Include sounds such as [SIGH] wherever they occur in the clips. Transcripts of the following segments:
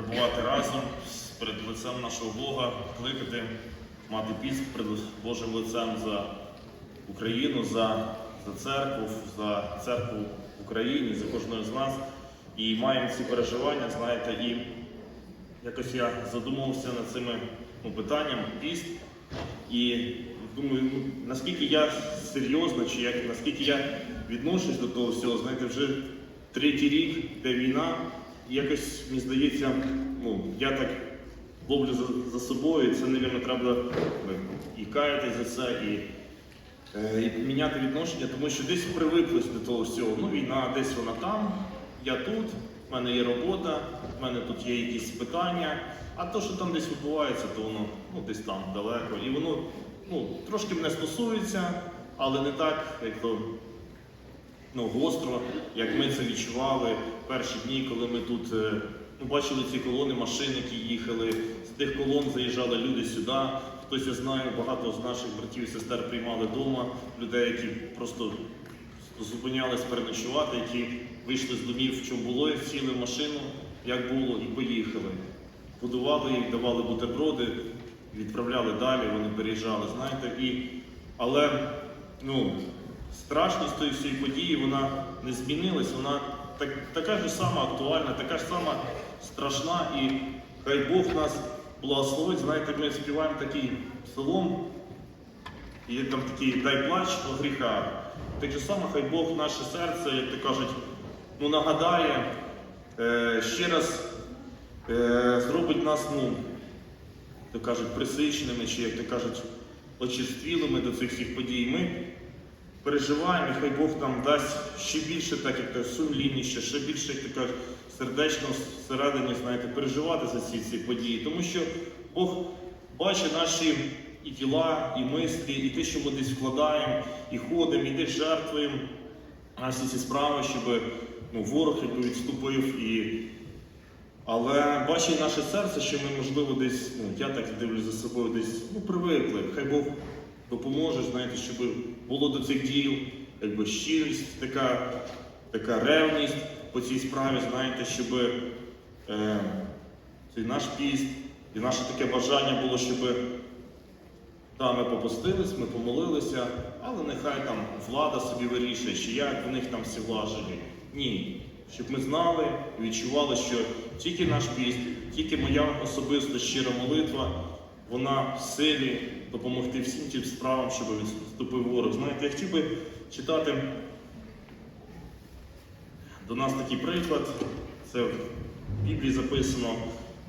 перебувати разом перед лицем нашого Бога, кликати, мати піст перед Божим лицем за Україну, за, за церкву, за церкву в Україні, за кожного з нас. І маємо ці переживання, знаєте, і якось я задумався над цими ну, питанням піст. І думаю, ну, наскільки я серйозно, чи як, наскільки я відношусь до того всього, знаєте, вже третій рік, де війна, якось мені здається, ну, я так ловлю за, за собою, і це, мабуть, треба і каятись за це, і, е, і міняти відношення, тому що десь привиклись до того всього. Ну, війна, десь вона там, я тут, в мене є робота, в мене тут є якісь питання. А то, що там десь відбувається, то воно ну, десь там далеко. І воно ну, трошки мене стосується, але не так, як то ну, гостро, як ми це відчували перші дні, коли ми тут е, ну, бачили ці колони машин, які їхали. З тих колон заїжджали люди сюди. Хтось я знаю, багато з наших братів і сестер приймали вдома, людей, які просто зупинялись переночувати, які вийшли з домів, чому було, і сіли в машину, як було, і поїхали. Будували їх, давали бутерброди, відправляли далі, вони переїжджали, знаєте. І, але ну, страшність тої всієї події вона не змінилась, вона так, така ж сама актуальна, така ж сама страшна. І хай Бог нас благословить. Знаєте, ми співаємо такий псалом, є там такий дай плач о гріхах. Так само, хай Бог наше серце, як то кажуть, ну, нагадає, е, ще раз е, зробить нас, ну, то кажуть, присичними, чи як то кажуть, очерствілими до цих всіх подій. Ми переживаємо, і хай Бог нам дасть ще більше, так як то сумлінніше, ще більше, як кажуть, сердечно всередині, знаєте, переживати за ці, ці події. Тому що Бог бачить наші і тіла, і мислі, і те, що ми десь вкладаємо, і ходимо, і десь жертвуємо на всі ці справи, щоб ну, ворог відступив. І... Але бачить наше серце, що ми, можливо, десь, ну, я так дивлюсь за собою, десь ну, привикли. Хай Бог допоможе, знаєте, щоб було до цих діл, якби щирість, така, така ревність по цій справі, знаєте, щоб е, цей наш піст і наше таке бажання було, щоб та, ми попустились, ми помолилися, але нехай там влада собі вирішує, чи як в них там всі влажені. Ні. Щоб ми знали і відчували, що тільки наш піст, тільки моя особиста щира молитва, вона в силі допомогти всім тим справам, щоб відступив ворог. Знаєте, я хотів би читати до нас такий приклад. Це в Біблії записано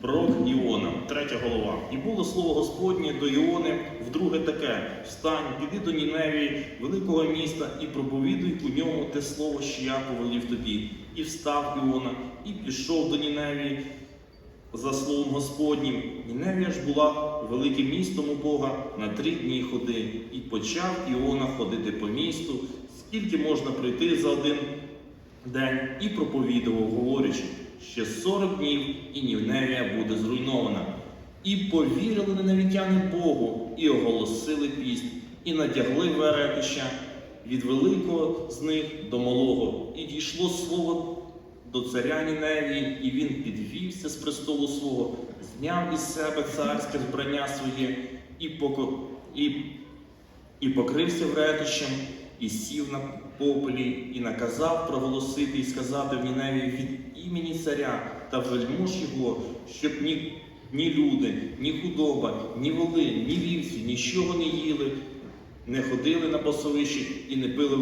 пророк Іона, третя голова. І було слово Господнє до Іони вдруге таке: Встань, піди до Ніневії, великого міста, і проповідуй у ньому те слово, що я повелів тобі. І встав Іона, і пішов до Ніневії за словом Господнім. Ніневія ж була великим містом у Бога на три дні ходи. І почав Іона ходити по місту, скільки можна пройти за один день, і проповідував, говорячи, ще 40 днів, і Ніневія буде зруйнована. І повірили ненавітяни Богу, і оголосили піст, і натягли веретища від великого з них до малого. І дійшло слово до царя Ніневії, і він підвівся з престолу свого, зняв із себе царське збрання своє і, поко... і, і покрився вретищем, і сів на попелі, і наказав проголосити і сказати в Ніневії від імені царя та вельмож його, щоб ні, ні люди, ні худоба, ні воли, ні вівці, нічого не їли, не ходили на пасовищі і не пили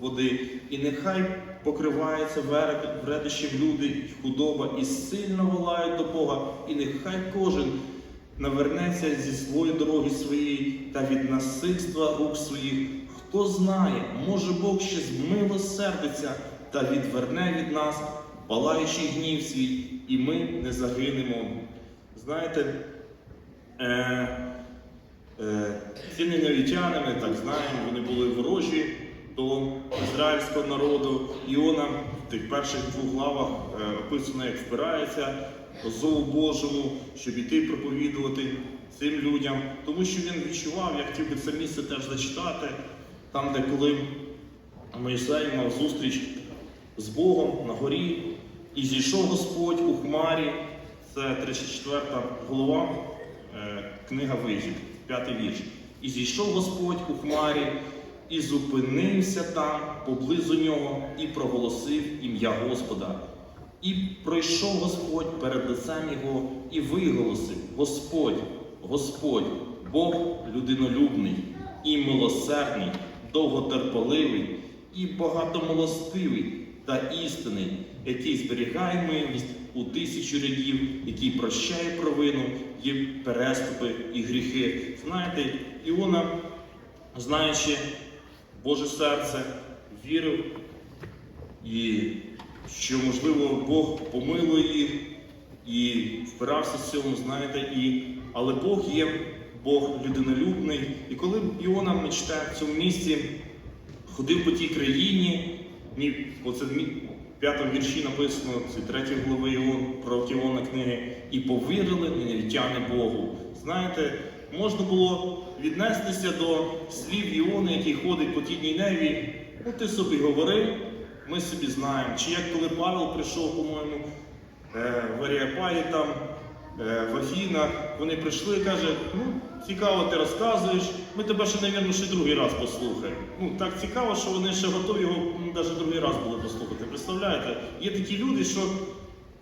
води, і нехай покривається вере- вредищем люди й худоба, і сильно волають до Бога, і нехай кожен навернеться зі своєї дороги своєї та від насильства рук своїх. Хто знає, може Бог ще змилосердиться та відверне від нас палаючий гнів свій, і ми не загинемо. Знаєте, е, е, ці ненавітяни, ми так знаємо, вони були ворожі до ізраїльського народу. Іона в тих перших двох главах е, описано, як впирається зову Божому, щоб іти проповідувати цим людям, тому що він відчував, я хотів би це місце теж зачитати, там, де коли Моїсей мав зустріч з Богом на горі, і зійшов Господь у хмарі, Це 34 голова, е, книга Вихід, п'ятий вірш. І зійшов Господь у хмарі, і зупинився там поблизу нього, і проголосив ім'я Господа. І пройшов Господь перед лицем його і виголосив: Господь, Господь, Бог людинолюбний і милосердний, довготерпеливий і багатомилостивий та істинний, який зберігає милість у тисячу рядів, який прощає провину і переступи і гріхи. Знаєте, Іона, знаючи Боже серце, вірив і що, можливо, Бог помилує їх і впирався в цьому, знаєте, і... але Бог є Бог людинолюбний. І коли Іона читаємо в цьому місці, ходив по тій країні, ні, оце в п'ятому вірші написано, це третя глава Іон, про Іона книги, і повірили ненавітяни Богу. Знаєте, можна було віднестися до слів Іони, який ходить по тій Ніневі, ну ти собі говори, ми собі знаємо. Чи як коли Павел прийшов, по-моєму, е, в Аріапаї там, е, в Афінах, вони прийшли і каже, ну, цікаво, ти розказуєш, ми тебе ще, мабуть, ще другий раз послухаємо. Ну, так цікаво, що вони ще готові його навіть другий раз були послухати. Представляєте? Є такі люди, що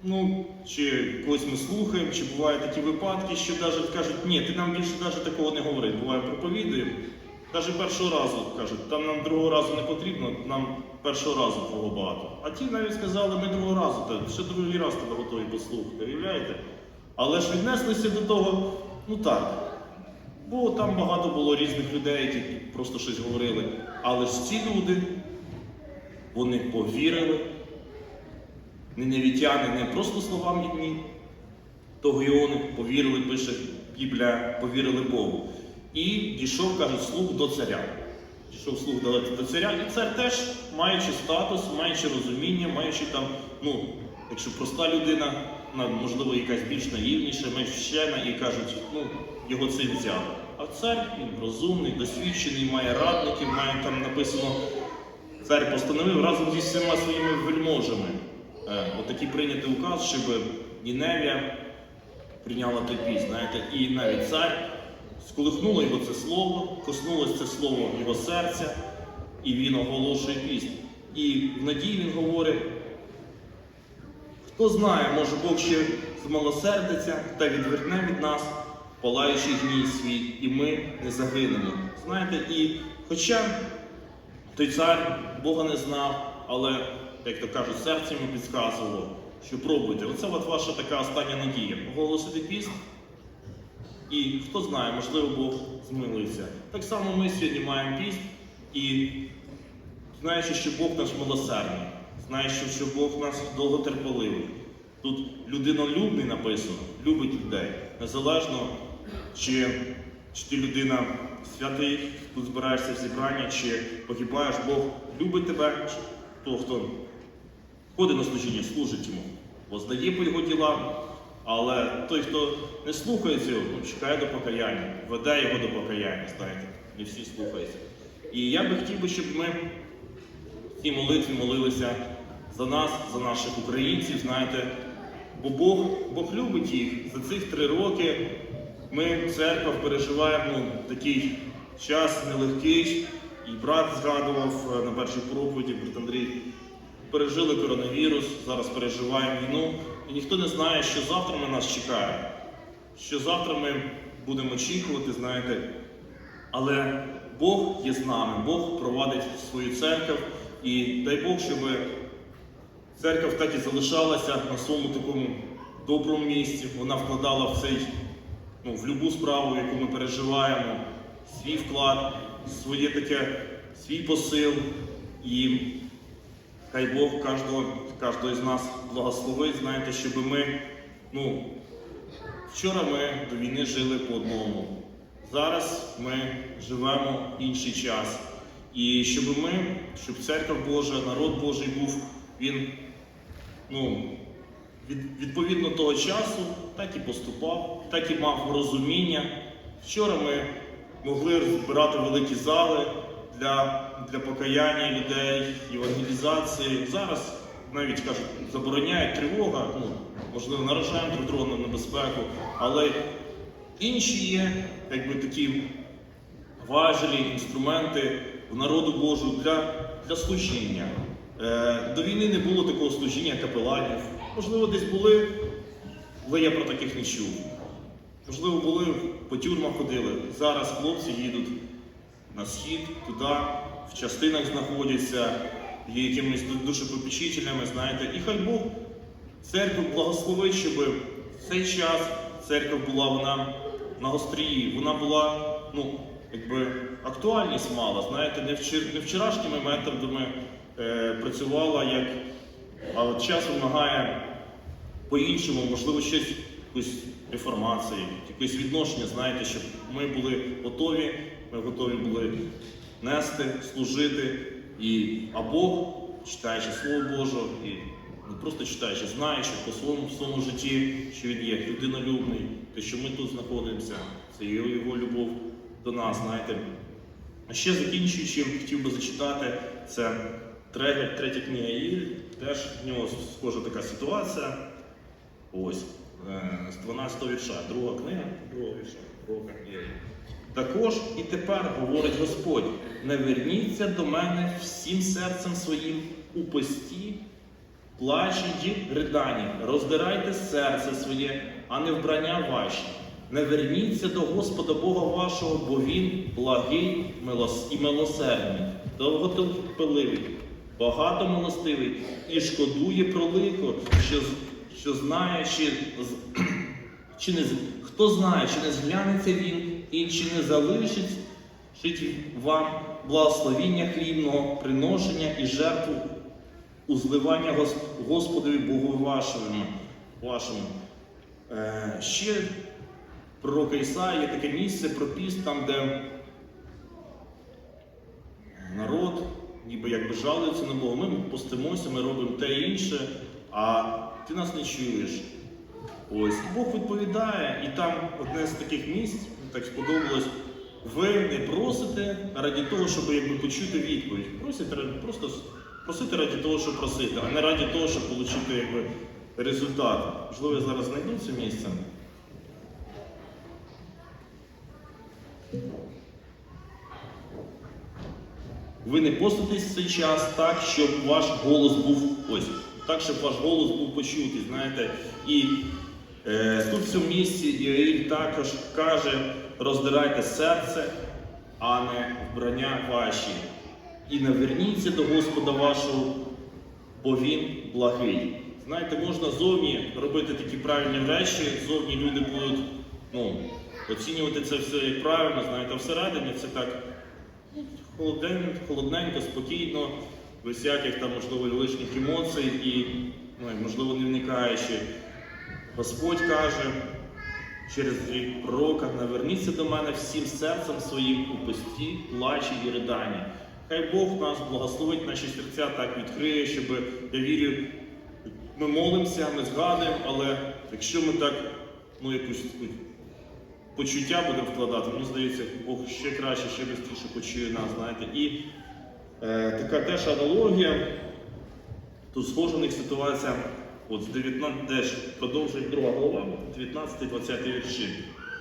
ну, чи когось ми слухаємо, чи бувають такі випадки, що навіть кажуть, ні, ти нам більше навіть такого не говори. Буває, проповідуємо. Навіть першого разу кажуть, там нам другого разу не потрібно, нам першого разу твого багато. А ті навіть сказали, ми другого разу, ще другий раз тебе готові послухати, уявляєте? Але ж віднеслися до того, ну так. Бо там багато було різних людей, які просто щось говорили. Але ж ці люди, вони повірили. Ненавітяни не просто словам їхні, того Іони повірили, пише Біблія, повірили Богу. І дійшов, кажуть, слух до царя. Дійшов слух до, царя. І цар теж, маючи статус, маючи розуміння, маючи там, ну, якщо проста людина, можливо, якась більш наївніша, менш вчена, і кажуть, ну, його це взяв. А цар він розумний, досвідчений, має радників, має там написано, цар постановив разом зі всіма своїми вельможами. Е, отакий прийнятий указ, щоб Ніневія прийняла той знаєте, і навіть цар сколихнуло його це слово, коснулося це слово його серця, і він оголошує піст. І в надії він говорить, хто знає, може Бог ще змилосердиться та відверне від нас палаючий гній свій, і ми не загинемо. Знаєте, і хоча той цар Бога не знав, але, як то кажуть, серце йому підказувало, що пробуйте. Оце от ваша така остання надія. Оголосити піст. І хто знає, можливо, Бог змилується. Так само ми сьогодні маємо піст і знаючи, що Бог наш милосердний, знаючи, що Бог наш довготерпеливий. Тут людинолюбний написано, любить людей. Незалежно, чи, чи ти людина святий, тут збираєшся в зібрання, чи погибаєш, Бог любить тебе, того, хто ходить на служіння, служить йому, воздає по його ділам. Але той, хто не слухається його, ну, чекає до покаяння, веде його до покаяння, знаєте, не всі слухаються. І я би хотів би, щоб ми в цій молитві молилися за нас, за наших українців, знаєте, бо Бог, Бог любить їх. За цих три роки ми, церква, переживаємо такий час нелегкий. І брат згадував е, на першій проповіді, брат Андрій, пережили коронавірус, зараз переживаємо війну, і ніхто не знає, що завтра на нас чекає, що завтра ми будемо очікувати, знаєте. Але Бог є з нами, Бог провадить свою церкву, і дай Бог, щоб церква так і залишалася на своєму такому доброму місці. Вона вкладала в цей, ну, в любу справу, яку ми переживаємо, свій вклад, своє таке, свій посил. І Хай Бог кожного, кожного з нас благословить, знаєте, щоб ми, ну, вчора ми до війни жили по одному. Зараз ми живемо інший час. І щоб ми, щоб церква Божа, народ Божий був, він, ну, від, відповідно того часу, так і поступав, так і мав розуміння. Вчора ми могли збирати великі зали для, для покаяння людей, евангелізації. Зараз навіть кажуть, забороняють тривога. Ну, можливо, наражаємо друг друга на небезпеку, але інші є якби такі важелі, інструменти в народу Божу для, для служіння. Е, до війни не було такого служіння капеланів. Можливо, десь були, але я про таких не чув. Можливо, були по тюрмах ходили. Зараз хлопці їдуть на схід, туди, в частинах знаходяться, є якимись душепопічителями, знаєте. І хай Бог церкву благословить, щоб цей час церква була вона на гострії, вона була, ну, якби актуальність мала, знаєте, не, вчор- не вчорашніми методами е, працювала, як, а час вимагає по-іншому, можливо, щось якусь реформації, якесь відношення, знаєте, щоб ми були готові, ми готові були нести, служити. І а Бог, читаючи Слово Боже, і не просто читаючи, знаючи по своєму в своєму житті, що він є людинолюбний, те, що ми тут знаходимося, це його, його любов до нас, знаєте. А ще закінчуючи, хотів би зачитати, це третя, третя книга Іль, теж в нього схожа така ситуація. Ось, е, з 12 вірша, друга книга, друга вірша, друга книга. Також і тепер говорить Господь: не верніться до мене всім серцем своїм у пості, плачі й риданні, роздирайте серце своє, а не вбрання ваші. Не верніться до Господа Бога вашого, бо Він благий і милосердний, довготерпеливий, багато милостивий і шкодує про лихо, що, що знає, чи, [CLEARS THROAT] чи не хто знає, чи не зглянеться він, чи не залишить шить вам благословіння хлібного, приношення і жертву узливання Гос- Господові Богу вашому. вашому. Е, ще пророка Ісаї є таке місце про піст, там, де народ ніби якби жалується на Бога. Ми постимося, ми робимо те і інше, а ти нас не чуєш. Ось Бог відповідає, і там одне з таких місць, так сподобалось. Ви не просите раді того, щоб якби почути відповідь. Просите просто просити раді того, щоб просити, а не раді того, щоб отримати якби, результат. Можливо, я зараз знайду це місце. Ви не поститесь в цей час так, щоб ваш голос був ось, так, щоб ваш голос був почутий, знаєте. І е, тут в цьому місці Іоїль також каже: роздирайте серце, а не вбрання ваші. І не верніться до Господа вашого, бо Він благий. Знаєте, можна зовні робити такі правильні речі, зовні люди будуть ну, оцінювати це все як правильно, знаєте, всередині це так холодненько, холодненько, спокійно, без всяких там, можливо, лишніх емоцій і, ну, можливо, не вникаючи. Господь каже через рік пророка, наверніться до мене всім серцем своїм у пості, плачі і риданні. Хай Бог нас благословить, наші серця так відкриє, щоб я вірю, ми молимося, ми згадуємо, але якщо ми так, ну якусь почуття будемо вкладати, мені здається, Бог ще краще, ще швидше почує нас, знаєте. І така теж аналогія. Тут схожа в ситуація, от з 19, теж продовжує друга глава, 19-20 вірші.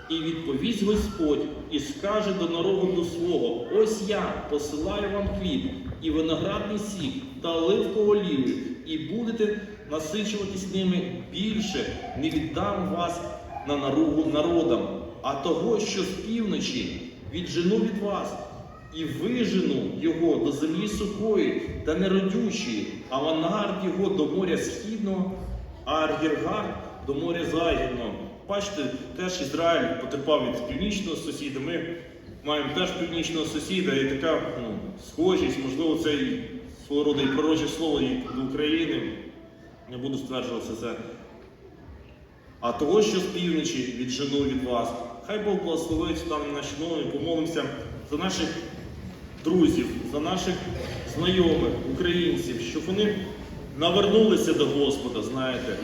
І відповість Господь і скаже до народу свого: ось я посилаю вам хліб, і виноградний сік та оливкову олію, і будете насичуватись ними більше, не віддам вас на наругу народам, а того, що з півночі віджену від вас, і вижену його до землі сухої та неродючої, авангард його до моря східного, а аргіргар до моря західного. Бачите, теж Ізраїль потерпав від північного сусіда. Ми маємо теж північного сусіда і така ну, схожість, можливо, це і свого роду і пророче слово і до України. Не буду стверджувати це. А того, що з півночі віджену від вас, хай Бог благословить станемо наші ноги, помолимося за наших друзів, за наших знайомих, українців, щоб вони навернулися до Господа, знаєте,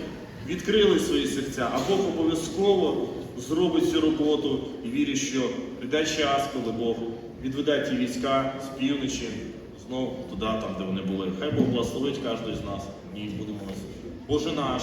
відкрили свої серця, а Бог обов'язково зробить цю роботу і вірю, що прийде час, коли Бог відведе ті війська з півночі знову туди, там, де вони були. Хай Бог благословить кожного з нас. І будемо. Боже наш,